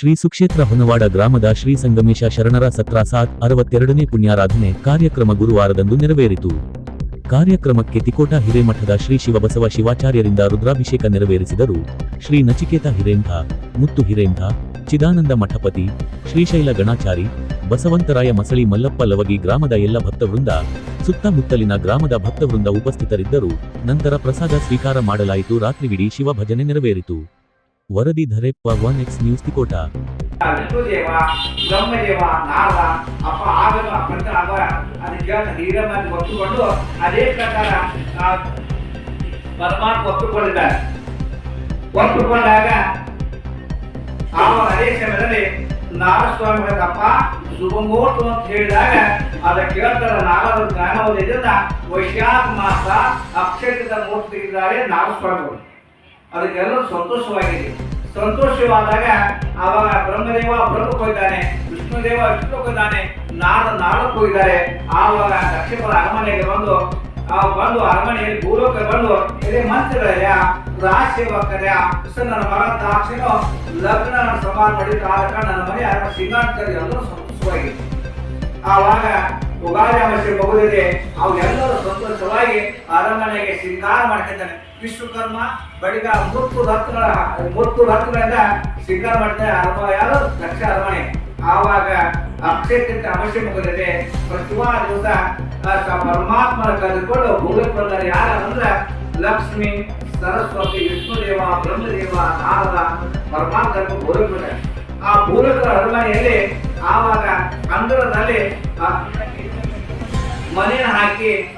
ಶ್ರೀ ಸುಕ್ಷೇತ್ರ ಹೊನವಾಡ ಗ್ರಾಮದ ಶ್ರೀ ಸಂಗಮೇಶ ಶರಣರ ಸತ್ರ ಸಾತ್ ಅರವತ್ತೆರಡನೇ ಪುಣ್ಯಾರಾಧನೆ ಕಾರ್ಯಕ್ರಮ ಗುರುವಾರದಂದು ನೆರವೇರಿತು. ಕಾರ್ಯಕ್ರಮಕ್ಕೆ ತಿಕೋಟ ಹಿರೇಮಠದ ಶ್ರೀ ಶಿವಬಸವ ಶಿವಾಚಾರ್ಯರಿಂದ ರುದ್ರಾಭಿಷೇಕ ನೆರವೇರಿಸಿದರು. ಶ್ರೀ ನಚಿಕೇತ ಹಿರೇಂಠ ಮುತ್ತು ಹಿರೇಂಠ ಚಿದಾನಂದ ಮಠಪತಿ, ಶ್ರೀಶೈಲ ಗಣಾಚಾರಿ, ಬಸವಂತರಾಯ ಮಸಳಿ ಮಲ್ಲಪ್ಪ ಲವಗಿ ಗ್ರಾಮದ ಎಲ್ಲ ಭಕ್ತವೃಂದ, ಸುತ್ತಮುತ್ತಲಿನ ಗ್ರಾಮದ ಭಕ್ತವೃಂದ ಉಪಸ್ಥಿತರಿದ್ದರು. ನಂತರ ಪ್ರಸಾದ ಸ್ವೀಕಾರ ಮಾಡಲಾಯಿತು. ರಾತ್ರಿವಿಡೀ ಶಿವಭಜನೆ ನೆರವೇರಿತು. ವರದಿ Dhareppa one X news Tikota ವಿಷ್ಣುದೇವ ಅಪ್ಪಂತ ಅವ. ಅದು ಪ್ರಕಾರ ಆ, ಸಮಯದಲ್ಲಿ ನಾರಸ್ವಾಮಿಗಳಪ್ಪ ಶುಭಮೂರ್ತ ಅಂತ ಹೇಳಿದಾಗ ಅದ ಕೇಳ್ತಾರ ನಾರದ ಜ್ಞಾನೋದಯದಿಂದ ವೈಶಾಖ ಮಾಸ ಅಕ್ಷರದ ಮೂರ್ತಿ ಇದ್ದಾರೆ ನಾರಸ್ವಾಮಿಗಳು ಅದಕ್ಕೆಲ್ಲರೂ ಸಂತೋಷವಾಗಿದೆ ಸಂತೋಷವಾದಾಗ ಆವಾಗ ಬ್ರಹ್ಮದೇವ ಬ್ರಹ್ಮಕ್ಕೆ ಹೋಗಿದ್ದಾನೆ, ವಿಷ್ಣುದೇವ ವಿಷ್ಣುಕ್ಕೆ ಹೋಗಿದ್ದಾನೆ ನಾಡ ನಾರದಕ್ಕೆ ಹೋಗಿದ್ದಾರೆ. ಆವಾಗ ದಕ್ಷಿಣ ಅರಮನೆಗೆ ಬಂದು, ಆ ಬಂದು ಅರಮನೆಯಲ್ಲಿ ಭೂಲೋಕ ಬಂದು, ಇದೇ ಮಂತ್ರಿಗಳಯ್ಯ ರಾಜಸೇವಕರ್ಯ ನನ್ನ ಮಗ ಲಗ್ನ ಸಮಾನ ಮಾಡಿದ್ರು ಆದ ಕಾರಣ ನನ್ನ ಮನೆ ಅರಮನೆ ಸಿಂಗಾಂತರಿ ಎಲ್ಲರೂ ಸಂತೋಷವಾಗಿದೆ ಆವಾಗ ಉಗಾದಿ ಅಮಾವಾಸ್ಯೆ ಮಗುದಿದೆ ಅವೆಲ್ಲರೂ ಸಂತೋಷವಾಗಿ ಅರಮನೆಗೆ ಶೃಂಗಾರ ಮಾಡ್ತಿದ್ದಾನೆ. ವಿಶ್ವಕರ್ಮ ಬಳಿಕ ಮುತ್ತು ರತ್ನಗಳ ಮುತ್ತು ರತ್ನಗಳಿಂದ ಶೃಂಗಾರ ಮಾಡ್ತಾರೆ ಅರಮ, ಯಾರು? ದಕ್ಷ ಅರಮನೆ. ಆವಾಗ ಅಕ್ಷಯಕ್ಕಿಂತ ಅವಶ್ಯ ಮುಗಿದಿದೆ. ಪ್ರತಿವಾರ ದಿವಸ ಪರಮಾತ್ಮನ ಕರೆದುಕೊಂಡು ಭೂಮಿ ಬಂದರೆ ಯಾರು ಅಂದ್ರೆ ಲಕ್ಷ್ಮಿ, ಸರಸ್ವತಿ, ವಿಷ್ಣುದೇವ, ಬ್ರಹ್ಮದೇವ, ನಾರದ ಪರಮಾತ್ಮ ಬಂದರೆ ಆ ಭೂಲಕರ ಅರಮನೆಯಲ್ಲಿ ಆವಾಗ ಅಂಗಳದಲ್ಲಿ, ಆ, ಮನೆಯನ್ನು ಹಾಕಿ